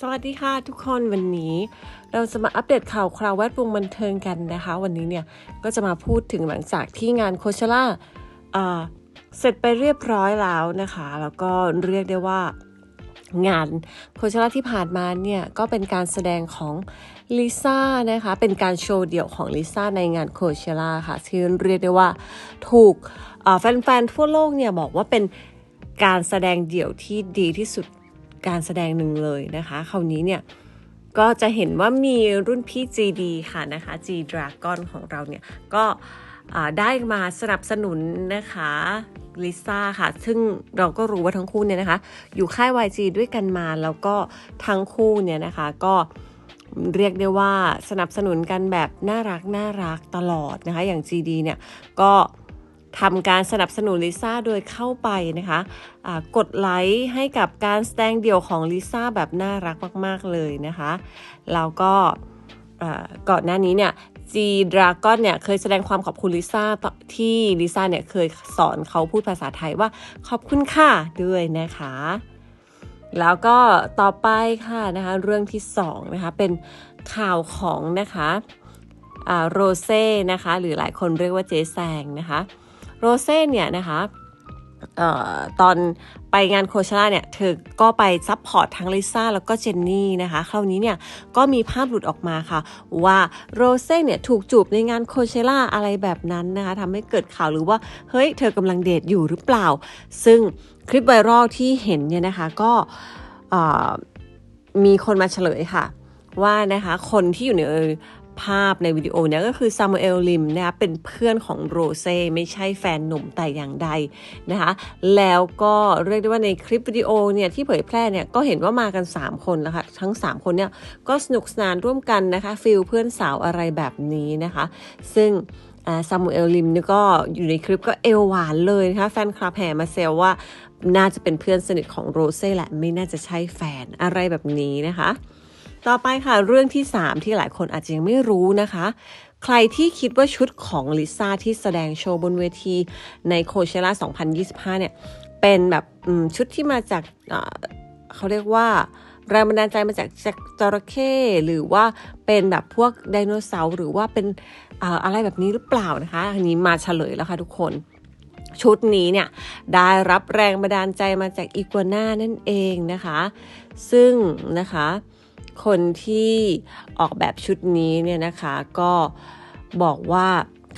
สวัสดีค่ะทุกคนวันนี้เราจะมาอัปเดตข่าวคราวแวดวงบันเทิงกันนะคะ วันนี้เนี่ยก็จะมาพูดถึงหลังจากที่งานโคเชล่าเสร็จไปเรียบร้อยแล้วนะคะ แล้วก็เรียกได้ว่างานโคเชล่าที่ผ่านมาเนี่ยก็เป็นการแสดงของลิซ่านะคะ เป็นการโชว์เดี่ยวของลิซ่าในงานโคเชล่าค่ะที่เรียกได้ว่าถูกแฟนๆทั่วโลกเนี่ยบอกว่าเป็นการแสดงเดี่ยวที่ดีที่สุด การแสดงหนึ่งเลยนะคะคราวนี้เนี่ยก็จะเห็นว่ามีรุ่นพี่ GD ค่ะนะคะ G Dragon ของเราเนี่ยก็ได้มาสนับสนุนนะคะลิซ่าค่ะ ซึ่งเราก็รู้ว่าทั้งคู่เนี่ยนะคะ อยู่ค่าย YG ด้วยกันมา แล้วก็ทั้งคู่เนี่ยนะคะก็เรียกได้ว่าสนับสนุนกันแบบน่ารักน่ารักตลอดนะคะ อย่าง GD เนี่ยก็ ทำการสนับสนุนลิซ่าโดยเข้าไปนะคะะกดไลค์ให้กับการแสดงเดี่ยวของลิซ่าแบบน่ารักมาก ๆ เลยนะคะแล้วก็ก่อนหน้านี้เนี่ยจีดราก้อนเนี่ยเคยแสดงความขอบคุณลิซ่าที่ลิซ่าเนี่ยเคยสอนเขาพูดภาษาไทยว่าขอบคุณค่ะด้วยนะคะ แล้วก็ต่อไปค่ะนะคะเรื่องที่2นะคะเป็นข่าวของนะคะโรเซ่นะคะหรือหลายคนเรียกว่าเจแซงนะคะ โรเซ่เนี่ยนะคะตอนไปงานโคชล่าเนี่ยเธอก็ไปซัพพอร์ตทั้งลิซ่าแล้วก็เจนนี่นะคะ คราวนี้เนี่ยก็มีภาพหลุดออกมาค่ะ ว่าโรเซ่เนี่ยถูกจูบในงานโคเชล่าอะไรแบบนั้นนะคะทำให้เกิดข่าวหรือว่า เฮ้ย เธอกำลังเดทอยู่หรือเปล่า ซึ่งคลิปไวรัลที่เห็นเนี่ยนะคะก็มีคนมาเฉลยค่ะ ว่านะคะคนที่อยู่ใน ภาพในวิดีโอนี้ก็คือซามูเอลลิมนะคะเป็นเพื่อนของโรเซ่ไม่ใช่แฟนหนุ่มแต่อย่างใดนะคะแล้วก็เรียกได้ว่าในคลิปวิดีโอเนี่ยที่เผยแพร่เนี่ยก็เห็นว่ามากัน 3 คนแล้วค่ะทั้ง 3 คนเนี่ยก็สนุกสนานร่วมกันนะคะฟิลเพื่อนสาวอะไรแบบนี้นะคะ ซึ่งซามูเอลลิมนี่ก็อยู่ในคลิปก็เอวหวานเลยนะคะแฟนคลับแห่มาเซลว่าน่าจะเป็นเพื่อนสนิทของโรเซ่แหละไม่น่าจะใช่แฟนอะไรแบบนี้นะคะ ต่อไปค่ะเรื่องที่ 3 ที่หลายคนอาจจะยังไม่รู้นะคะ ใครที่คิดว่าชุดของลิซ่าที่แสดงโชว์บนเวทีในโคเชล่า2025 เนี่ย เป็นแบบชุดที่มาจากเขาเรียกว่าแรงบันดาลใจมาจากจากจระเข้หรือว่าเป็นแบบพวกไดโนเสาร์หรือว่าเป็นอะไรแบบนี้หรือเปล่านะคะ อันนี้มาเฉลยแล้วค่ะทุกคนชุดนี้เนี่ยได้รับแรงบันดาลใจมาจากอีกัวน่านั่นเองนะคะ ซึ่งนะคะ คนที่ออกแบบชุดนี้เนี่ยนะคะก็บอกว่า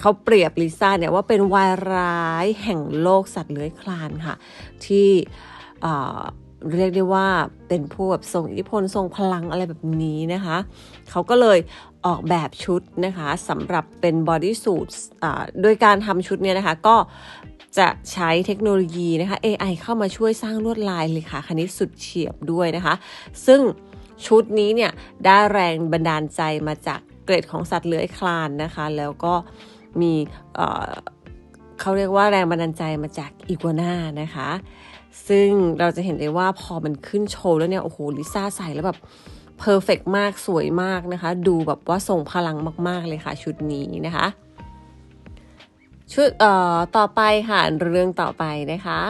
เขาเปรียบลิซ่าเนี่ยว่าเป็นวายร้ายแห่งโลกสัตว์เลื้อยคลานค่ะ ที่เรียกได้ว่าเป็นผู้แบบทรงอิทธิพลทรงพลังอะไรแบบนี้นะคะ เขาก็เลยออกแบบชุดนะคะสำหรับเป็นบอดี้สูทโดยการทำชุดเนี่ยนะคะก็จะใช้เทคโนโลยีนะคะ AI เข้ามาช่วยสร้างลวดลายเลยค่ะคณิตสุดเฉียบด้วยนะคะ ซึ่ง ชุดนี้เนี่ยได้แรงบันดาลใจมาจากเกร็ดของสัตว์เลื้อยคลานนะคะ แล้วก็มีเขาเรียกว่าแรงบันดาลใจมาจากอีกัวน่านะคะ ซึ่งเราจะเห็นได้ว่าพอมันขึ้นโชว์แล้วเนี่ย โอ้โห ลิซ่าใส่แล้วแบบเพอร์เฟกมากสวยมากนะคะ ดูแบบว่าทรงพลังมาก ๆ เลยค่ะ ชุดนี้นะคะชุดเอ่อต่อไปค่ะ เรื่องต่อไปนะคะ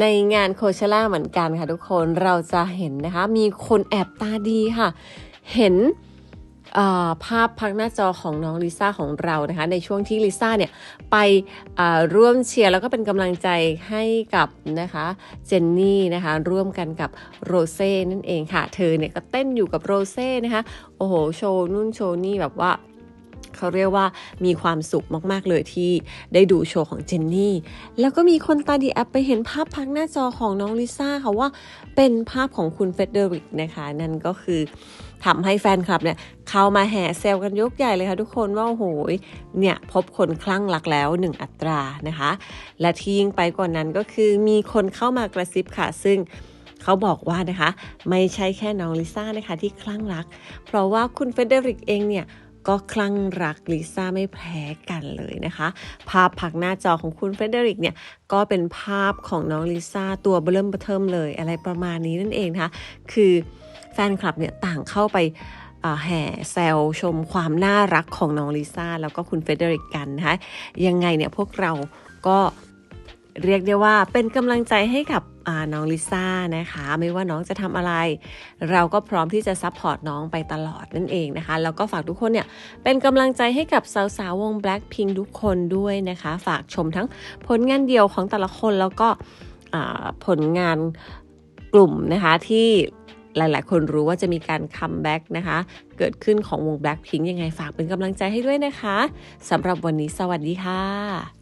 ในงานโคเชล่าเหมือนกันค่ะทุกคนเราจะเห็นนะคะ มีคนแอบตาดีค่ะ เห็นภาพพักหน้าจอของน้องลิซ่าของเรานะคะ ในช่วงที่ลิซ่าเนี่ยไปร่วมเชียร์แล้วก็เป็นกำลังใจให้กับนะคะเจนนี่นะคะ ร่วมกันกับโรเซ่นั่นเองค่ะ เธอเนี่ยก็เต้นอยู่กับโรเซ่นะคะ โอ้โห โชว์นู่นโชว์นี่แบบว่า เขาเรียกว่ามีความสุขมาก ๆ เลยที่ได้ดูโชว์ของเจนนี่ แล้วก็มีคนตาดีแอปไปเห็นภาพพักหน้าจอของน้องลิซ่าค่ะว่าเป็นภาพของคุณเฟเดริกนะคะ นั่นก็คือทำให้แฟนคลับเนี่ยเข้ามาแห่เซลกันยกใหญ่เลยค่ะทุกคนว่าโอ้โหเนี่ยพบคนคลั่งรักแล้ว 1 อัตรานะคะ และที่ยิ่งไปกว่านั้นก็คือมีคนเข้ามากระซิบค่ะ ซึ่งเขาบอกว่านะคะ ไม่ใช่แค่น้องลิซ่านะคะที่คลั่งรัก เพราะว่าคุณเฟเดริกเองเนี่ย ก็คลั่งรักลิซ่าไม่แพ้กันเลยนะคะ ภาพผักหน้าจอของคุณเฟเดริกเนี่ยก็เป็นภาพของน้องลิซ่าตัวเบิ่มเทิมเลย อะไรประมาณนี้นั่นเองนะคะคือแฟนคลับเนี่ยต่างเข้าไปแห่แซวชมความน่ารักของน้องลิซ่าแล้วก็คุณเฟเดริกกันนะคะยังไงเนี่ยพวกเราก็ เรียกได้ว่าเป็นกำลังใจให้กับน้องลิซ่านะคะ ไม่ว่าน้องจะทำอะไร เราก็พร้อมที่จะซัพพอร์ตน้องไปตลอดนั่นเองนะคะ แล้วก็ฝากทุกคนเนี่ยเป็นกำลังใจให้กับสาวๆวง Blackpink ทุกคนด้วยนะคะ ฝากชมทั้งผลงานเดี่ยวของแต่ละคนแล้วก็ผลงานกลุ่มนะคะที่หลาย ๆ คนรู้ว่าจะมีการคัมแบ็กนะคะ เกิดขึ้นของวง Blackpink ยังไงฝากเป็นกำลังใจให้ด้วยนะคะสำหรับวันนี้สวัสดีค่ะ